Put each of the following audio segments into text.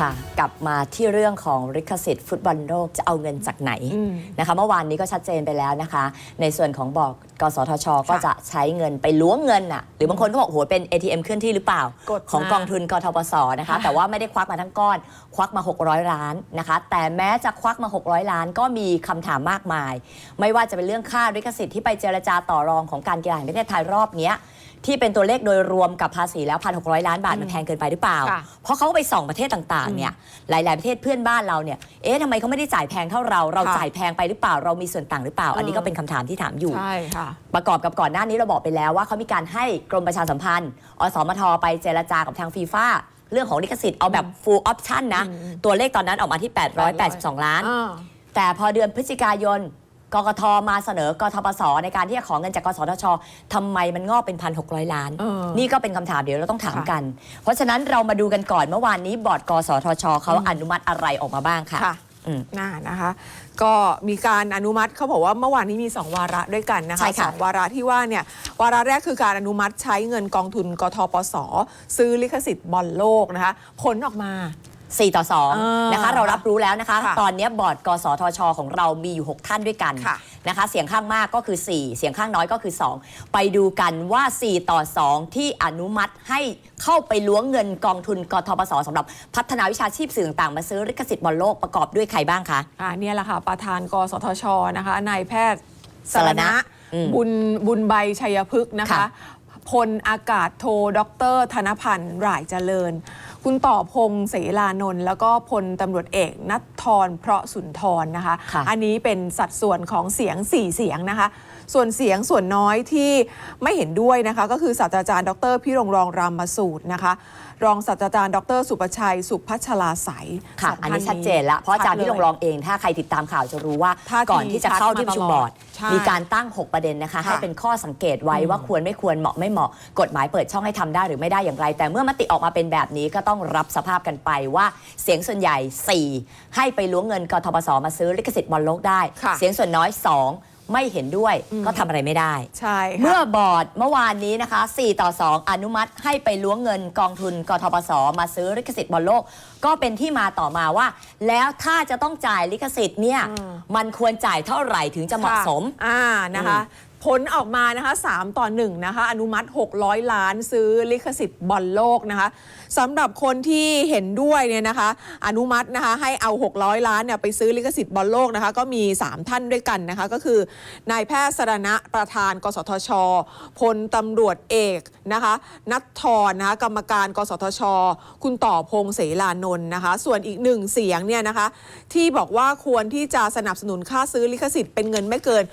ค่ะ กลับมาที่เรื่องของลิขสิทธิ์ฟุตบอลโลกจะเอาเงินจากไหนอืมนะคะเมื่อวานนี้ก็ชัดเจนไปแล้วนะคะ ในส่วนของบอกกสทช ก็ค่ะจะใช้เงินไปล้วงเงินน่ะหรือบางคนก็บอกโหเป็น ATM เคลื่อนที่หรือเปล่ากดของมากองทุนกทปสนะคะค่ะแต่ว่าไม่ได้ควักมาทั้งก้อน ควักมา 600 ล้านนะคะ แต่แม้จะควักมา 600 ล้านก็มีคำถามมากมาย ไม่ว่าจะเป็นเรื่องค่าลิขสิทธิ์ที่ไปเจรจาต่อรองของการกีฬาแห่งประเทศไทยรอบเนี้ย ที่เป็นตัวเลขโดยรวมกับภาษีแล้ว1,600ล้านบาทมันแพงเกินไปหรือเปล่า ค่ะเพราะเขาก็ไปส่องประเทศต่างๆเนี่ยหลาย ๆ ประเทศเพื่อนบ้านเราเนี่ยเอ๊ะทำไมเขาไม่ได้จ่ายแพงเท่าเรา เราค่ะจ่ายแพงไปหรือเปล่าเรามีส่วนต่างหรือเปล่า อันนี้เออก็เป็นคำถามที่ถามอยู่ ใช่ค่ะ ประกอบกับก่อนหน้านี้เราบอกไปแล้วว่าเขามีการให้กรมประชาสัมพันธ์ อสมทไปเจรจากับทางฟีฟ่าเรื่องของลิขสิทธิ์เอาแบบ full option นะอืมตัวเลขตอนนั้นออกมาที่ 882 ล้าน อ่า แต่พอเดือนพฤศจิกายน กกทมาเสนอกทปสในการที่จะขอเงินจากกสทชทำไมมันงอกเป็น1,600ล้าน เออ นี่ก็เป็นคำถามเดี๋ยวเราต้องถามค่ะกัน เพราะฉะนั้นเรามาดูกันก่อนเมื่อวานนี้บอร์ดกสทชเขาอืมอนุมัติอะไรออกมาบ้างค่ะ ค่ะอืมน่านะคะ ก็มีการอนุมัติเขาบอกว่าเมื่อวานนี้มี 2 วาระด้วยกันนะคะใช่ค่ะ สองวาระที่ว่าเนี่ยวาระแรกคือการอนุมัติใช้เงินกองทุนกทปส ซื้อลิขสิทธิ์บอลโลกนะคะ ผลออกมา 4 ต่อเออ2 นะคะ เรารับรู้แล้วนะคะค่ะตอนนี้บอร์ดกสทช ของเรามีอยู่ 6 ท่านด้วยกันค่ะนะคะ เสียงข้างมากก็คือ 4 เสียงข้างน้อยก็คือ 2 ไปดูกันว่า 4 ต่อ 2 ที่อนุมัติให้เข้าไปล้วงเงินกองทุนกทปสสำหรับพัฒนาวิชาชีพสื่อต่างๆ มาซื้อลิขสิทธิ์บอลโลกประกอบด้วยใครบ้างคะอ่าเนี่ยแหละค่ะ ประธานกสทชนะคะนายแพทย์สสรรณะณะอืมบุญบุญใบชัยพฤกษ์นะคะค่ะพลอากาศโทดรธนพันธ์หร่ายเจริญ คุณต่อพงศ์เสลานนท์แล้วก็พลตำรวจเอกนัทธรเพราะสุนทรนะคะค่ะอันนี้เป็นสัดส่วนของเสียง 4 เสียงนะคะ ส่วนเสียงส่วนน้อยที่ไม่เห็นด้วยนะคะก็คือศาสตราจารย์ดรพี่รงรองรามสูตรนะคะ รองศาสตราจารย์ดรสุประชัย สุพัชลาใสยค่ะสงอันท่านี้ชัดเจนแล้วเพราะอาจารย์ชัดพี่ลลงรองเองถ้าใครติดตามข่าวจะรู้ว่าท่าทีก่อนที่จะเข้าที่ประชุมบอร์ดใช่มีการตั้ง 6 ประเด็นนะคะค่ะให้เป็นข้อสังเกตไว้ว่าควรไม่ควรเหมาะไม่เหมาะ กฎหมายเปิดช่องให้ทำได้หรือไม่ได้อย่างไร แต่เมื่อมติออกมาเป็นแบบนี้ก็ต้องรับสภาพกันไปว่าเสียงส่วนใหญ่ 4 ให้ไปล้วงเงินกทปสมาซื้อลิขสิทธิ์บอลโลกได้ค่ะเสียงส่วนน้อย 2 ไม่เห็นด้วยก็ทำอะไรไม่ได้ ใช่ค่ะ เมื่อบอร์ดเมื่อวานนี้นะคะ 4 ต่อ 2 อนุมัติให้ไปล้วงเงินกองทุนกทปสมาซื้อลิขสิทธิ์บอลโลก ก็เป็นที่มาต่อมาว่า แล้วถ้าจะต้องจ่ายลิขสิทธิ์เนี่ย อืม มันควรจ่ายเท่าไหร่ถึงจะเหมาะสม ค่อ่านะคะ ผลออกมานะคะ 3 ต่อ 1 นะคะ อนุมัติ 600 ล้านซื้อลิขสิทธิ์บอลโลกนะคะสำหรับคนที่เห็นด้วยเนี่ยนะคะ อนุมัตินะคะให้เอา 600 ล้านเนี่ยไปซื้อลิขสิทธิ์บอลโลกนะคะ ก็มี 3 ท่านด้วยกันนะคะ ก็คือนายแพทย์สรณะประธาน กสทช พลตำรวจเอกนะคะนัทธรนะคะกรรมการ กสทช คุณต่อพงศ์เสลานนท์นะคะ ส่วนอีกหนึ่งเสียงเนี่ยนะคะ ที่บอกว่าควรที่จะสนับสนุนค่าซื้อลิขสิทธิ์เป็นเงินไม่เกิน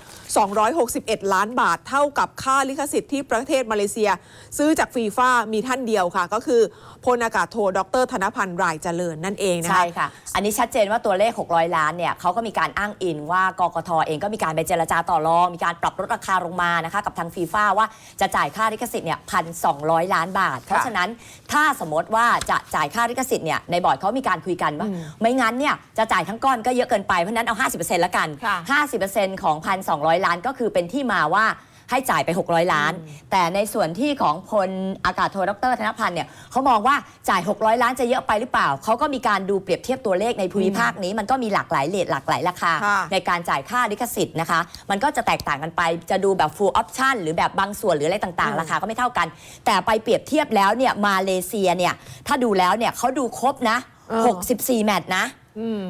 261 ล้านบาท เท่ากับค่าลิขสิทธิ์ที่ประเทศมาเลเซีย ซื้อจากฟีฟ่ามีท่านเดียวค่ะก็คือ พลอากาศโทดรธนพันธ์รายเจริญนั่นเองนะคะใช่ค่ะ อันนี้ชัดเจนว่าตัวเลข 600 ล้านเนี่ยเขาก็มีการอ้างอิงว่ากกทเองก็มีการไปเจรจาต่อรอง มีการปรับลดราคาลงมานะคะกับทางฟีฟ่าว่าจะจ่ายค่าลิขสิทธิ์เนี่ยพันสองล้านบาท เพราะฉะนั้นถ้าสมมติว่าจะจ่ายค่าลิขสิทธิ์เนี่ยในบอร์ดเขามีการคุยกันว่าอืมไม่งั้นเนี่ยจะจ่ายทั้งก้อนก็เยอะเกินไปเพราะฉะนั้นเอา 50%ละกันค่ะ50%ของ1,200ล้านก็คือเป็นที่มาว่า ให้จ่ายไป 600 ล้าน แต่ในส่วนที่ของพลอากาศโทดรธนพันธ์เนี่ยเขามองว่าจ่าย 600 ล้านจะเยอะไปหรือเปล่า เขาก็มีการดูเปรียบเทียบตัวเลขในภูมิภาคนี้มันก็มีหลากหลายเลทหลากหลายราคาค่ะในการจ่ายค่าลิขสิทธิ์นะคะ มันก็จะแตกต่างกันไปจะดูแบบ full option หรือแบบบางส่วนหรืออะไรต่างอืมๆราคาก็ไม่เท่ากัน แต่ไปเปรียบเทียบแล้วเนี่ยมาเลเซียเนี่ยถ้าดูแล้วเนี่ยเขาดูครบนะ 64 แมตช์นะอืม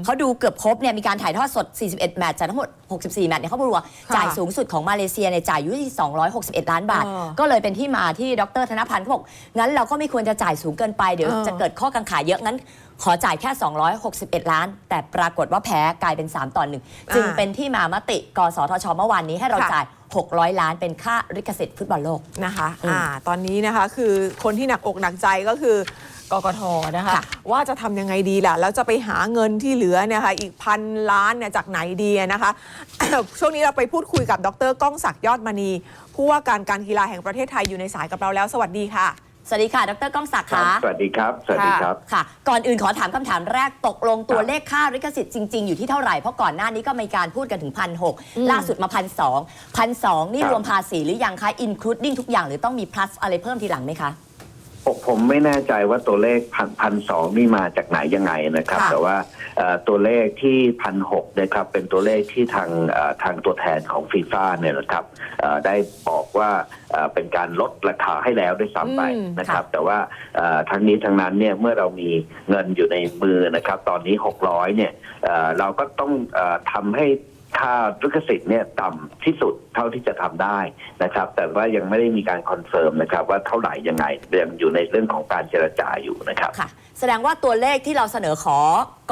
เขาดูเกือบครบเนี่ยมีการถ่ายทอดสด 41 แมตช์จากทั้งหมด 64 แมตช์เนี่ยเขาบอกว่าค่ะจ่ายสูงสุดของมาเลเซียเนี่ยจ่ายอยู่ที่ 261 ล้านบาทเออก็เลยเป็นที่มาที่ดรธนพันธ์เขาบอกงั้นเราก็ไม่ควรจะจ่ายสูงเกินไปเดี๋ยวเออจะเกิดข้อกังขาเยอะงั้น ขอจ่ายแค่ 261 ล้าน แต่ปรากฏว่าแพ้กลายเป็น 3 ต่อหนึ่งจึงเป็นที่มามติกสทชเมื่อวานนี้ให้เราค่ะจ่าย600 ล้านเป็นค่าลิขสิทธิ์ฟุตบอลโลกนะคะอืมอ่าตอนนี้นะคะคือคนที่หนักอกหนักใจก็คือ กกทนะคะค่ะว่าจะทำยังไงดีล่ะ แล้วจะไปหาเงินที่เหลือเนี่ยค่ะอีกพันล้านเนี่ยจากไหนดีนะคะ ช่วงนี้เราไปพูดคุยกับดรก้องศักดิ์ยอดมณีผู้ว่าการการกีฬาแห่งประเทศไทยอยู่ในสายกับเราแล้ว สวัสดีค่ะ สวัสดีค่ะ ดรก้องศักดิ์ครัค่ะบสวัสดีครับ สวัสดีครับ ค่ะ ก่อนอื่นขอถามคำถามแรกตกลงตัวครับเลขค่าลิขสิทธิ์จริง ๆ อยู่ที่เท่าไหร่ เพราะก่อนหน้านี้ก็มีการพูดกันถึงพันหอืมล่าสุดมาพันสองพันสองนี่ครับ รวมภาษีหรือยังคะ including ทุกอย่างหรือต้องมี plus อะไรเพิ่มทีหลังไหมคะ ผมผมไม่แน่ใจว่าตัวเลขพันพันสองนี่มาจากไหนยังไงนะครับ ค่ะ แต่ว่าเอ่อตัวเลขที่พันหกนะครับเป็นตัวเลขที่ทางเอ่อทางตัวแทนของฟีฟ่าเนี่ยนะครับเอ่อได้บอกว่าเอ่อเป็นการลดราคาให้แล้วด้วยซ้ำไปอืมนะครับแต่ว่าเอ่อทั้งนี้ทั้งนั้นเนี่ยเมื่อเรามีเงินอยู่ในมือนะครับ ตอนนี้ 600เนี่ยเอ่อเราก็ต้องเอ่อทำให้ ค่าลิขสิทธิ์เนี่ยต่ำที่สุดเท่าที่จะทำได้นะครับ แต่ว่ายังไม่ได้มีการคอนเฟิร์มนะครับ ว่าเท่าไหร่ยังไงยังอยู่ในเรื่องของการเจรจาอยู่นะครับ ค่ะ แสดงว่าตัวเลขที่เราเสนอขอ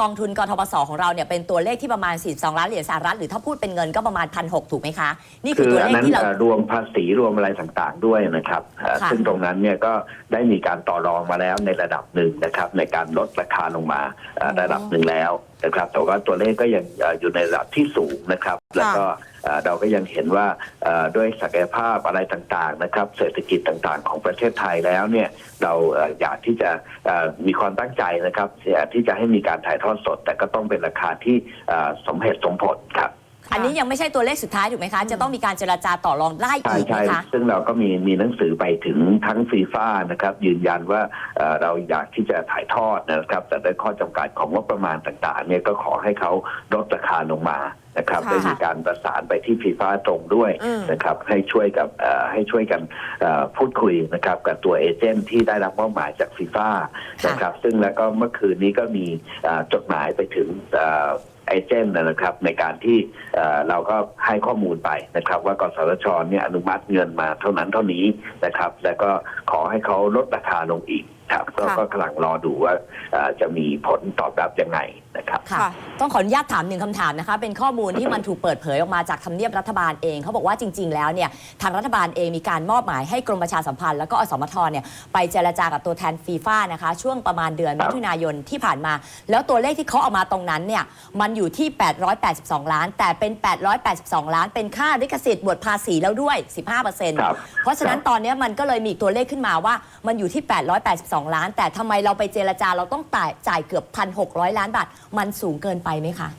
กองทุนกทปสของเราเนี่ยเป็นตัวเลขที่ประมาณ 42 ล้านเหรียญสหรัฐ หรือถ้าพูดเป็นเงินก็ประมาณพันหถูกไหมคะ นี่คืคืออตัวอันเลขนั้นที่เราเอ่อรวมภาษีรวมอะไรต่างๆด้วยนะครับเอ่อค่ะซึ่งตรงนั้นเนี่ยก็ได้มีการต่อรองมาแล้วในระดับหนึ่งนะครับ ในการลดราคาลงมาเอ่อระดับหนึ่งแล้วนะครับแต่ว่าตัวเลขก็ยังเอ่ออยู่ในระดับที่สูงนะครับ แล้วก็ เราก็ยังเห็นว่าด้วยศักยภาพอะไรต่างๆนะครับ เศรษฐกิจต่างๆ ของประเทศไทยแล้วเนี่ยเราอยากที่จะมีความตั้งใจนะครับที่จะให้มีการถ่ายทอดสด แต่ก็ต้องเป็นราคาที่สมเหตุสมผลครับ อันนี้ยังไม่ใช่ตัวเลขสุดท้ายถูกไหมคะ จะต้องมีการเจรจาต่อรองได้ใช่อีกไหมใช่คะ ซึ่งเราก็มีมีหนังสือไปถึงทั้งฟีฟ่านะครับ ยืนยันว่าเอ่อเราอยากที่จะถ่ายทอดนะครับ แต่ด้วยข้อจำกัดของงบประมาณต่างๆเนี่ยก็ขอให้เขาลดราคาลงมานะครับค่ะได้มีการประสานไปที่ฟีฟ่าตรงด้วยอืม นะครับ ให้ช่วยกับเอ่อให้ช่วยกันเอ่อพูดคุยนะครับ กับตัวเอเจนต์ที่ได้รับมอบหมายจากฟีฟ่า นะครับซึ่งแล้วก็เมื่อคืนนี้ก็มีเอ่อจดหมายไปถึงเอ่อ เอเจนต์นะครับ ในการที่เอ่อเราก็ให้ข้อมูลไปนะครับ ว่ากสทชเนี่ยอนุมัติเงินมาเท่านั้นเท่านี้นะครับ แล้วก็ขอให้เขาลดราคาลงอีก ครับก็ค่ะก็กำลังรอดูว่าเอ่อจะมีผลตอบรับยังไงนะครับค่ะค่ะ ต้องขออนุญาตถามหนึ่งคำถามนะคะ เป็นข้อมูลที่มันถูกเปิดเผยออกมาจากทำเนียบรัฐบาลเอง เขาบอกว่าจริง ๆ แล้วเนี่ยทางรัฐบาลเองมีการมอบหมายให้กรมประชาสัมพันธ์แล้วก็อสมทเนี่ยไปเจรจากับตัวแทนฟีฟ่านะคะ ช่วงประมาณเดือนครัมิบ ถุนายนที่ผ่านมา แล้วตัวเลขที่เขาเออกมาตรงนั้นเนี่ยมันอยู่ที่ 882 ล้าน แต่เป็น 882 ล้าน เป็นค่าลิขสิทธิ์บวกภาษีแล้วด้วย 15%ครับเพราะฉะนั้น ครับ ตอนนี้มันก็เลยมีตัวเลขขึ้นมาว่ามันอยู่ที่ 882ล้าน แต่ทำไมเราไปเจรจาเราต้องจ่ายจ่ายเกือบ 1,600 ล้านบาท มันสูงเกินไปไหมคะ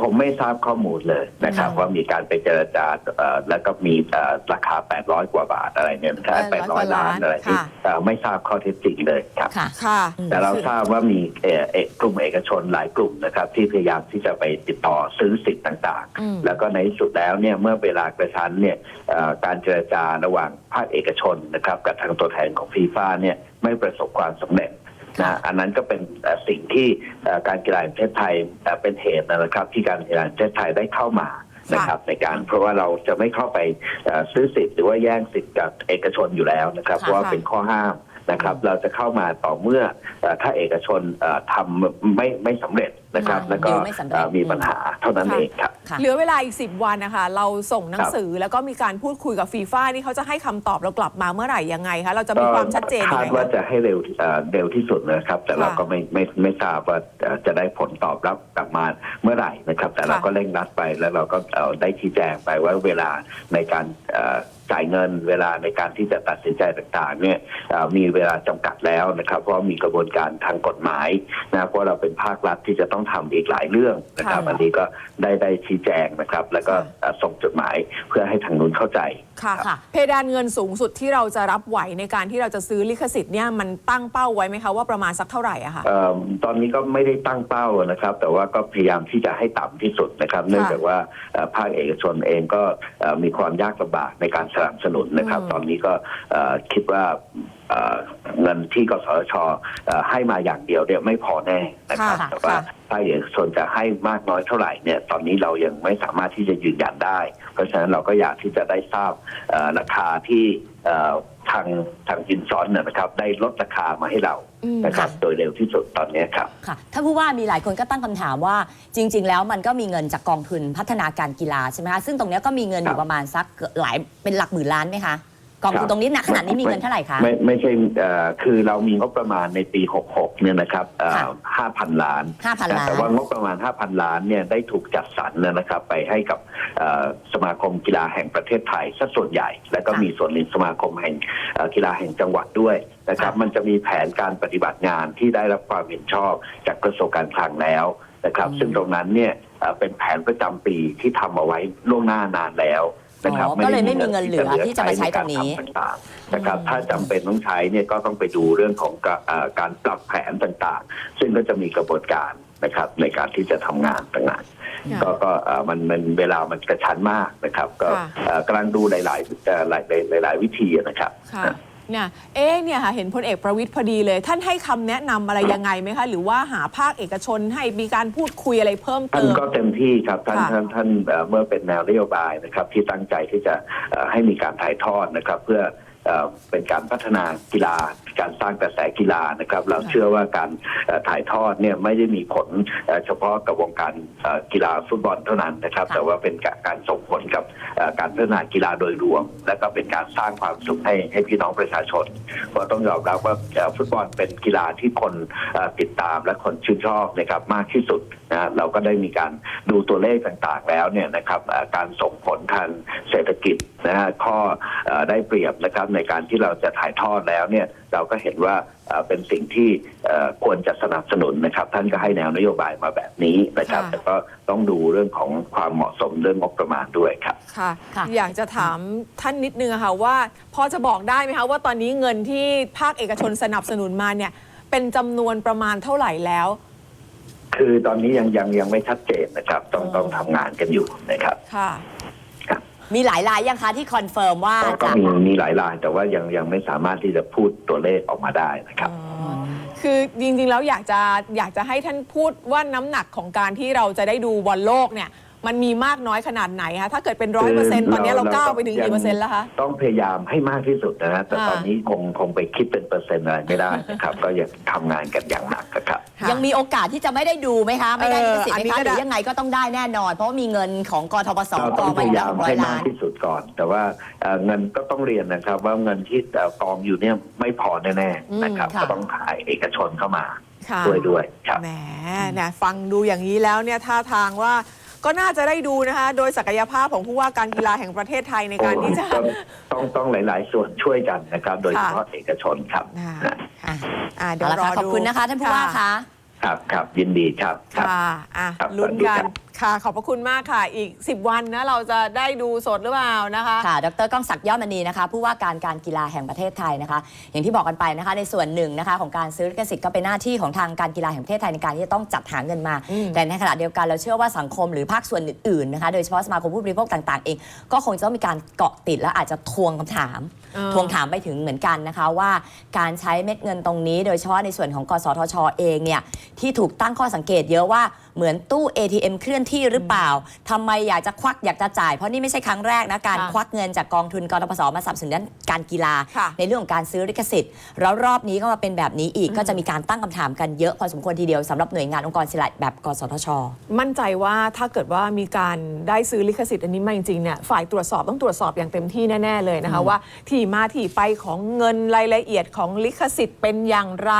ผมไม่ทราบข้อมูลเลยนะครับอืมว่ามีการไปเจรจาเอ่อแล้วก็มีเอ่อราคา 800 กว่าบาทอะไรเนี่ยนะครับ800 800 ล้านอะไรที่ค่ะเอ่อไม่ทราบข้อเท็จจริงเลยครับค่ะค่ะอืมแต่เราทราบว่ามีเอ่อเอกกลุ่มเอกชนหลายกลุ่มนะครับ ที่พยายามที่จะไปติดต่อซื้อสิทธิ์ต่างอืมๆแล้วก็ในที่สุดแล้วเนี่ยเมื่อเวลากระชั้นเนี่ยเอ่อการเจรจาระหว่างภาคเอกชนนะครับกับทางตัวแทนของฟีฟ่าเนี่ยไม่ประสบความสำเร็จ นะอันนั้นก็เป็นเอ่อสิ่งที่เอ่อการกีฬาแห่งประเทศไทยเอ่อเป็นเหตุนะครับ ที่การกีฬาแห่งประเทศไทยได้เข้ามานะครับในการเพราะว่าเราจะไม่เข้าไปเอ่อซื้อสิทธิ์หรือว่าแย่งสิทธิ์จากเอกชนอยู่แล้วนะครับค่ะเพราะว่าเป็นข้อห้าม นะครับ เราจะเข้ามาต่อเมื่อเอ่อถ้าเอกชนเอ่อทำไม่ไม่สำเร็จนะครับอ่าแล้วก็ดีลไม่สำเร็จเอ่อมีปัญหาเท่านั้นค่ะเองครับค่ะเหลือเวลาอีก 10 วันนะคะ เราส่งหนังสือแล้วก็มีการพูดคุยกับฟีฟ่านี่เขาจะให้คำตอบเรากลับมาเมื่อไหร่ยังไงคะเราจะมีความชัดเจนยังคาไงดว่าคะจะให้เร็วเอ่อเร็วที่สุดนะครับ แต่เราค่ะก็ไม่ไม่ไม่ทราบว่าเอ่อจะได้ผลตอบรับกลับมาเมื่อไหร่นะครับ แต่เราค่ะก็เร่งรัดไปแล้วเราก็เอ่อได้ชี้แจงไปว่าเวลาในการเอ่อ จ่ายเงินเวลาในการที่จะตัดสินใจต่างๆเนี่ยเอ่อมีเวลาจำกัดแล้วนะครับเพราะมีกระบวนการทางกฎหมายนะเพราะเราเป็นภาครัฐที่จะต้องทำอีกหลายเรื่องนะครับค่ะอันนี้ก็ได้ได้ชี้แจงนะครับ แล้วก็ค่ะเอ่อส่งจดหมายเพื่อให้ทางนู้นเข้าใจ ค่ะค่ะ เพดานเงินสูงสุดที่เราจะรับไหวในการที่เราจะซื้อลิขสิทธิ์เนี่ยมันตั้งเป้าไว้ไหมคะว่าประมาณสักเท่าไหร่อะค่ะ เอ่อตอนนี้ก็ไม่ได้ตั้งเป้านะครับ แต่ว่าก็พยายามที่จะให้ต่ำที่สุดนะครับ เนื่องจากว่าเอ่อภาคเอกชนเองก็เอ่อมีความยากลำบากในการสนับสนุนนะครับ อืม ตอนนี้ก็เอ่อคิดว่า เอ่อเงินที่กสทชเอ่อให้มาอย่างเดียวเนี่ยไม่พอแน่นะครับค่ะแต่ว่าค่ะภาคเอกชนจะให้มากน้อยเท่าไหร่เนี่ยตอนนี้เรายังไม่สามารถที่จะยืนยันได้ เพราะฉะนั้นเราก็อยากที่จะได้ทราบเอ่อราคาที่เอ่อทางทางจินซอนนะนะครับ ได้ลดราคามาให้เราอืมนะครับโดยเร็วที่สุดตอนนี้ครับค่ะถ้าผู้ว่ามีหลายคนก็ตั้งคำถามว่าจริง ๆ แล้วมันก็มีเงินจากกองทุนพัฒนาการกีฬาใช่ไหมคะซึ่งตรงเนี้ยก็มีเงินอครัยู่บประมาณสักเกือบหลายเป็นหลักหมื่นล้านไหมคะ กองทุครันบตรงนี้ณขณะนี้มีเงินเท่าไหร่คะ ไม่ไม่ใช่เอ่อคือเรามีงบประมาณในปี 66 เนี่ยนะครับค่ะห้าพันล้าน 5,000ล้าน แต่ว่างบประมาณ 5,000 ล้านเนี่ยได้ถูกจัดสรรนะครับ ไปให้กับเอ่อสมาคมกีฬาแห่งประเทศไทยซะส่วนใหญ่ และก็ค่ะมีส่วนหนึ่งสมาคมแห่งเอ่อกีฬาแห่งจังหวัดด้วยนะครับ ค่ะ มันจะมีแผนการปฏิบัติงานที่ได้รับความเห็นชอบจากกระทรวงการคลังแล้วนะครับอืมซึ่งตรงนั้นเนี่ยเอ่อเป็นแผนประจำปีที่ทำเอาไว้ล่วงหน้านานแล้ว นะครับอ๋อก็เลยไม่มีเงินเหลือที่จะมาใช้ตรงนี้ใกาทำต่างๆนะครับ ถ้าจำเป็นต้องใช้เนี่ยก็ต้องไปดูเรื่องของกะเอ่อการปรับแผนต่างๆ ซึ่งก็จะมีกระบวนการนะครับในการที่จะทำงานต่างๆ ก็ก็เอ่อมันมันเวลามันกระชั้นมากนะครับ ก็ค่ะ เอ่อกำลังดูหลายๆเอ่อหลายหลายหลายวิธีนะครับ ค่ะ เนี่ยเอ๊ะเนี่ยค่ะเห็นพลเอกประวิตยพอดีเลย ท่านให้คำแนะนำอะไรยังไงไหมคะ หรือว่าหาภาคเอกชนให้มีการพูดคุยอะไรเพิ่มท่านเติม ก็เต็มที่ครับท่านค่ะท่านท่านเอ่อเมื่อเป็นแนวนโยบายนะครับ ที่ตั้งใจที่จะเอ่อให้มีการถ่ายทอดนะครับ เพื่อเอ่อเป็นการพัฒนากีฬาการสร้างกระแสกีฬานะครับ เราเชื่อว่าการเอ่อถ่ายทอดเนี่ยไม่ได้มีผลเอ่อเฉพาะกับวงการเอ่อกีฬาฟุตบอลเท่านั้นนะครับค่ะแต่ว่าเป็นการส่งผลกับเอ่อการพัฒนากีฬาโดยรวม และก็เป็นการสร้างความสุขให้ให้พี่น้องประชาชนเพราะต้องยอมรับว่าเอ่อฟุตบอลเป็นกีฬาที่คนเอ่อติดตามและคนชื่นชอบนะครับมากที่สุดนะเราก็ได้มีการดูตัวเลขต่างๆแล้วเนี่ยนะครับเอ่อการส่งผลทางเศรษฐกิจนะฮะข้อเอ่อได้เปรียบนะครับในการที่เราจะถ่ายทอดแล้วเนี่ยเราก็เห็นว่าเอ่อเป็นสิ่งที่เอ่อควรจะสนับสนุนนะครับ ท่านก็ให้แนวนโยบายมาแบบนี้นะครับค่ะแต่ก็ต้องดูเรื่องของความเหมาะสมเรื่องงบประมาณด้วยครับค่ะค่ะอยากจะถามท่านนิดนึงอะค่ะว่า พอจะบอกได้ไหมคะว่าตอนนี้เงินที่ภาคเอกชนสนับสนุนมาเนี่ยเป็นจำนวนประมาณเท่าไหร่แล้ว คือตอนนี้ยังยังยังไม่ชัดเจนนะครับ ต้องอ๋อต้องทำงานกันอยู่นะครับค่ะ มีหลายรายยังคะที่คอนเฟิร์มว่าก็ก็จะมีมีหลายรายแต่ว่ายังยังไม่สามารถที่จะพูดตัวเลขออกมาได้นะครับ คือจริงๆแล้วอยากจะอยากจะให้ท่านพูดว่าน้ำหนักของการที่เราจะได้ดูบอลโลกเนี่ย มันมีมากน้อยขนาดไหนคะถ้าเกิดเป็นร้อยเปอร์เซ็นต์ตอนนี้เราก้าวไปถึงกี่เปอร์เซ็นต์แล้วคะต้องพยายามให้มากที่สุดนะฮะแต่ค่ะตอนนี้คงคงไปคิดเป็นเปอร์เซ็นต์อะไรไม่ได้นะครับ ก็ยังทำงานกันอย่างหนักนะครับค่ะยังมีโอกาสที่จะไม่ได้ดูไหมคะ ไม่ได้ลิขสิทธิ์ไหมเอออันนี้คะก็หได้รือยังไงก็ต้องได้แน่นอน เพราะว่ามีเงินของกทบสเรากต้อองงพมาอยู่ยาแล้วยามร้อให้ยมาล้ากนที่สุดก่อน แต่ว่าเอ่อเงินก็ต้องเรียนนะครับ ว่าเงินที่เอ่อกองอยู่เนี่ยไม่พอแน่ๆนะครับอืมค่ะก็ต้องขายเอกชนเข้ามาค่ะด้วยด้วยครับแหมเนี่ยฟังดูอย่างนี้แล้วเนี่ยท่าทางว่า ก็น่าจะได้ดูนะคะ โดยศักยภาพของผู้ว่าการกีฬาแห่งประเทศไทยในการที่จะต้องต้องต้องหลาย ๆ ส่วนช่วยกันนะครับ โดยเฉพาะเอกชนครับอ่านะอะอ่าเดี๋ยวเอาละรอค่ะขอบดู คุณนะคะ ท่านผู้ว่าคะครับครับยินดีครับครับ ค่ะอะครับลุ้นกันสวัสดีครับ ค่ะ ขอบพระคุณมากค่ะ อีก 10 วันนะ เราจะได้ดูสดหรือเปล่านะคะ ค่ะ ดรก้องศักดิ์ยอดมณีนะคะ ผู้ว่าการการกีฬาแห่งประเทศไทยนะคะ อย่างที่บอกกันไปนะคะ ในส่วนหนึ่งนะคะของการซื้อลิขสิทธิ์ก็เป็นหน้าที่ของทางการกีฬาแห่งประเทศไทยในการที่จะต้องจัดหาเงินมา อืม แต่ในขณะเดียวกันเราเชื่อว่าสังคมหรือภาคส่วนอื่นๆนะคะ โดยเฉพาะสมาคมผู้บริโภคต่างๆเอง ก็คงจะต้องมีการเกาะติดและอาจจะทวงคำถาม เออ ทวงถามไปถึงเหมือนกันนะคะว่าการใช้เม็ดเงินตรงนี้ โดยเฉพาะในส่วนของกสทชเองเนี่ยที่ถูกตั้งข้อสังเกตเยอะว่าเหมือนตู้ ATM เคลื่อนที่หรือเปล่าทำไมอยากจะควักอยากจะจ่าย เพราะนี่ไม่ใช่ครั้งแรกนะการค่ะควักเงินจากกองทุนกทปสมาสนับสนุนด้านการกีฬา ค่ะ ในเรื่องของการซื้อลิขสิทธิ์แล้วรอบนี้ก็มาเป็นแบบนี้อีกก็จะมีการตั้งคำถามกันเยอะพอสมควรทีเดียวสำหรับหน่วยงานองค์กรศิลปแบบกสทช มั่นใจว่าถ้าเกิดว่ามีการได้ซื้อลิขสิทธิ์อันนี้มาจริงๆเนี่ยฝ่ายตรวจสอบต้องตรวจสอบอย่างเต็มที่แน่ ๆ เลยนะคะว่าที่มาที่ไปของเงินรายละเอียดของลิขสิทธิ์เป็นอย่างไร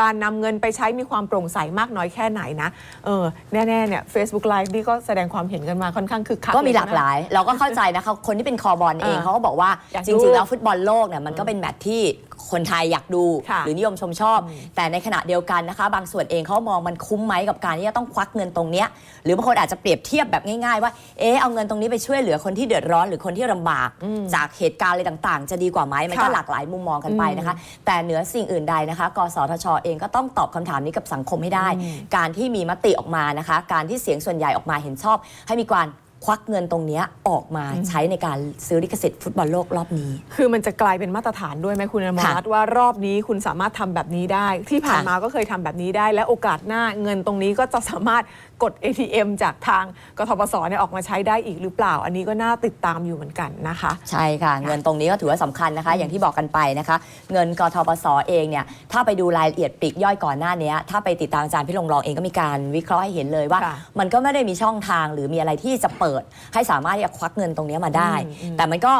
การนำเงินไปใช้มีความโปร่งใสมากน้อยแค่ไหนนะเออแน่ๆเนี่ย Facebook Live นี่ก็แสดงความเห็นกันมาค่อนข้างคึกคักก็มีเยหลากหลาย เราก็เข้าใจนะคะคนที่เป็นคอบอลเองเออเขาก็บอกว่าอยากจดูริงๆแล้วฟุตบอลโลกเนี่ยมันก็เป็นแมตช์ที่ คนไทยอยากดู ค่ะหรือนิยมชมชอบ แต่ในขณะเดียวกันนะคะ บางส่วนเองเขามองมันคุ้มไหมกับการที่จะต้องควักเงินตรงเนี้ยหรือบางคนอาจจะเปรียบเทียบแบบง่ายๆว่าเออเอาเงินตรงนี้ไปช่วยเหลือคนที่เดือดร้อนหรือคนที่ลำบาก จากเหตุการณ์อะไรต่างๆ จะดีกว่าไหมมันก็ค่ะ หลากหลายมุมมองกันไปนะคะ แต่เหนือสิ่งอื่นใดนะคะกสทชเองก็ต้องตอบคำถามนี้กับสังคมให้ได้ การที่มีมติออกมานะคะ การที่เสียงส่วนใหญ่ออกมาเห็นชอบ ให้มีการ ควักเงินตรงเนี้ยออกมาใช้ในการซื้อลิขสิทธิ์ฟุตบอลโลกรอบนี้ คือมันจะกลายเป็นมาตรฐานด้วยไหมคุณอมรรัตน์ว่ารอบนี้คุณสามารถทำแบบนี้ได้ ที่ผ่านค่ะมาก็เคยทำแบบนี้ได้ และโอกาสหน้าเงินตรงนี้ก็จะสามารถ กด ATM จากทางกทปสเนี่ยออกมาใช้ได้อีกหรือเปล่า อันนี้ก็น่าติดตามอยู่เหมือนกันนะคะ ใช่ค่ะ เงินตรงนี้ก็ถือว่าสำคัญนะคะ อย่างที่บอกกันไปนะคะ เงินกทปสเองเนี่ยถ้าไปดูรายละเอียดปลีกย่อยก่อนหน้านี้ถ้าไปติดตามอาจารย์พี่ลงรองเองก็มีการวิเคราะห์ให้เห็นเลยว่า ค่ะมันก็ไม่ได้มีช่องทางหรือมีอะไรที่จะเปิด ให้สามารถที่จะควักเงินตรงนี้มาได้ อืมอืม แต่มันก็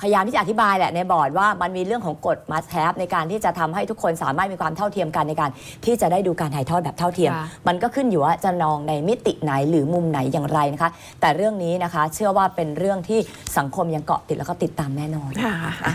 พยายามที่จะอธิบายแหละในบอร์ดว่ามันมีเรื่องของกฎมาแทบในการที่จะทำให้ทุกคนสามารถมีความเท่าเทียมกันในการ ที่จะได้ดูการถ่ายทอดแบบเท่าเทียม ค่ะ มันก็ขึ้นอยู่ว่าจะนองในมิติไหนหรือมุมไหนอย่างไรนะคะ แต่เรื่องนี้นะคะเชื่อว่าเป็นเรื่องที่สังคมยังเกาะติดแล้วก็ติดตามแน่นอน ค่ะ